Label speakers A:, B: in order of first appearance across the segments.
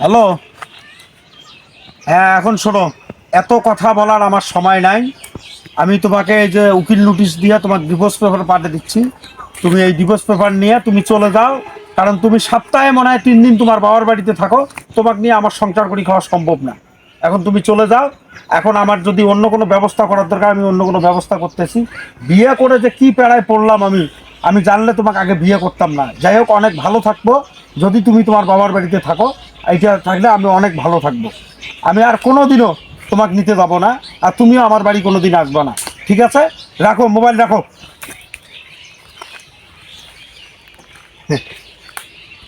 A: Hello? হ্যাঁ এখন শোনো, এত কথা বলার আমার সময় নাই। আমি তোমাকে এই যে উকিল নোটিশ দিয়ে তোমার ডিভোর্স পেপার পাঠিয়ে দিচ্ছি। তুমি এই ডিভোর্স পেপার নিয়ে তুমি চলে যাও, কারণ তুমি সপ্তাহে মনে হয় তিন দিন তোমার বাবার বাড়িতে থাকো। তোমাকে নিয়ে আমার সংসার করি খাওয়া সম্ভব না। এখন তুমি চলে যাও। এখন আমার যদি অন্য কোনো ব্যবস্থা করার দরকার, আমি অন্য কোনো ব্যবস্থা করতেছি। বিয়ে করে যে কি পেড়ায় পড়লাম আমি আমি জানলে তোমাকে আগে বিয়ে করতাম না। যাই হোক, অনেক ভালো থাকব। যদি তুমি তোমার বাবার বাড়িতে থাকো এইটা থাকলে আমি অনেক ভালো থাকব। আমি আর কোনো দিনও তোমাকে নিতে যাব না আর তুমিও আমার বাড়ি কোনো দিন আসবে না। ঠিক আছে? রাখো মোবাইল রাখো।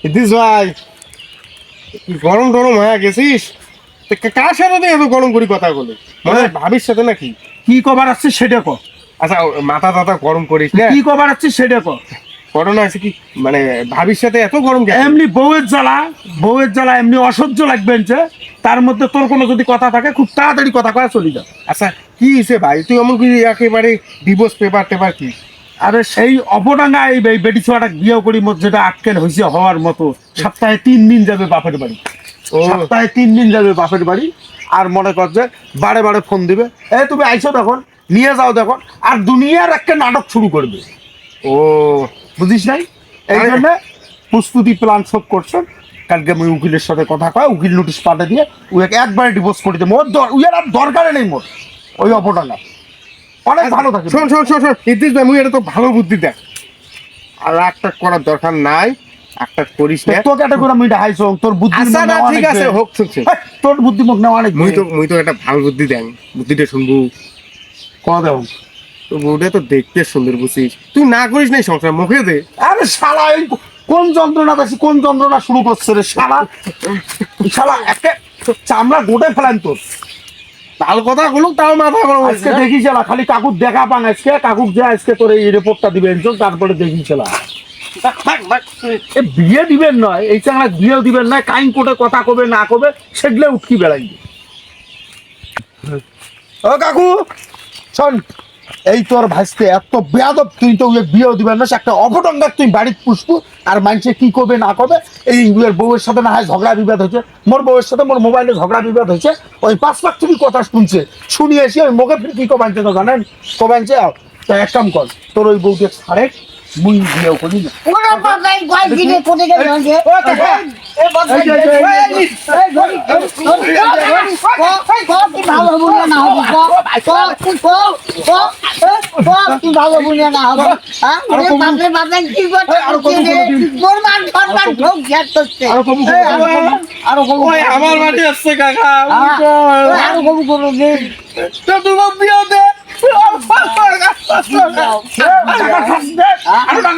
B: দিস ভাই গরম টরম হয়ে গেছিস? কা- কার সাথে এত গরম করি কথা বলে? মানে ভাবির সাথে নাকি?
A: কি কবার আসছে সেটা কো।
B: আচ্ছা মাথা টাথা গরম করিস না?
A: কি কবার আসছে সেটা কো।
B: করোনা আছে কি? মানে ভাবির সাথে এত গরম
A: এমনি বউয়ের জ্বালা বউয়ের জ্বালা এমনি অসহ্য লাগবেন যে তার মধ্যে তোর কোনো যদি কথা থাকে খুব তাড়াতাড়ি কথা কয়ে চলে যা।
B: আচ্ছা কি হয়েছে ভাই? তুই এমন কি একেবারে ডিভোর্স পেপার টেপার কি?
A: আরে সেই অপডাঙ্গা এই বেটি ছোয়াটা বিয়ে করি যেটা আটকেন হয়েছে হওয়ার মতো। সপ্তাহে তিন দিন যাবে বাপের বাড়ি।
B: ও।
A: সপ্তাহে তিন দিন যাবে বাপের বাড়ি। আর মনে কর যে বারে বারে ফোন দিবে এ তুমি আইসো দেখুন নিয়ে যাও দেখুন আর দুনিয়ার একটা নাটক শুরু করবে।
B: ও।
A: বুঝিস নাই? এই জন্য প্রস্তুতি প্ল্যান সব করছেন কালকে আমি উকিলের সাথে কথা কয় উকিল নোটিশ পাঠা দিয়ে উইকে একবারে ডিভোর্স করে ওর দর- উইয়ার আর দরকারে নেই মোর। ওই অপটাঙ্গা অনেক ভালো থাকে।
B: শোন শোন শোন শোন। ইদ্রিস ভাই মুই এটা তো ভালো বুদ্ধি দেখ। আর একটা করার দরকার নাই। একটা করিস না।
A: তোকে একটা করে আমি হাইছো তোর বুদ্ধি
B: আচ্ছা না ঠিক আছে হোক শুনছে।
A: তোর বুদ্ধি মুখ নেওয়া অনেক
B: মুই তো মুই তো একটা ভালো বুদ্ধি দেন বুদ্ধিটা শুনব।
A: কয়া দেব
B: তো বউটা তো দেখতে সুন্দর বুঝিস তুই না করিস নাই সংসার মুখে দে।
A: আরে শালা এই কোন যন্ত্রণা দেখছি কোন যন্ত্রণা শুরু করছে রে শালা? শালা একটা চামড়া গোটে ফেলেন তোর।
B: তাল কথা বলুক তাও মাথা গরম
A: আজকে দেখি চালা খালি কাকুর দেখা পান আজকে কাকুর যে আজকে তোর এই রিপোর্টটা দিবেন চল তারপরে দেখি চালা এ বিয়ে দিবেন নয় এই চাংলা বিয়েও দিবেন নয় কাইন কোটে কথা কবে না কবে সেগুলো উঠকি বেড়াই ও কাকু শোন এই তোর ভাইস্তে এত বেয়াদব তুই তো বিয়েও দিবেন না একটা অপটঙ্গার তুই বাড়িতে পুষবু আর মানুষে কি করবে না করবে এই ইংরের বউয়ের সাথে না হয় ঝগড়া বিবাদ হয়েছে। মোর বউয়ের সাথে মোর মোবাইলে ঝগড়া বিবাদ হয়েছে। ওই পাঁচ লাখ তুমি কথা শুনছে। শুনিয়ে এসে ওই মুখে ফিরে কি কবাইছে তো জানেন? কবাইছে তা এক কাম কর তোর ওই বউকে ছাড়ে মুই বিয়েও করি না।
B: আমার বাড়ি আসছে কাকা
C: করে
B: তো তুমি বিয়ে দে
C: কান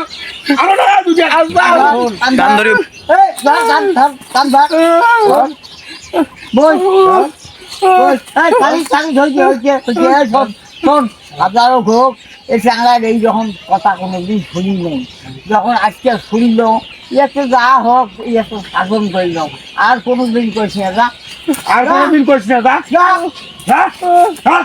C: কান কান কান কান আপনারও হোক এই চাংলার এই যখন কথা কোনো দিন শুনি নেই যখন আজকে শুনল একটু যা হোক একটু শাসন করিল আর কোনো দিন করছি না যা।
A: আর কোনোদিন না যা।
C: যা।
A: যা। যা।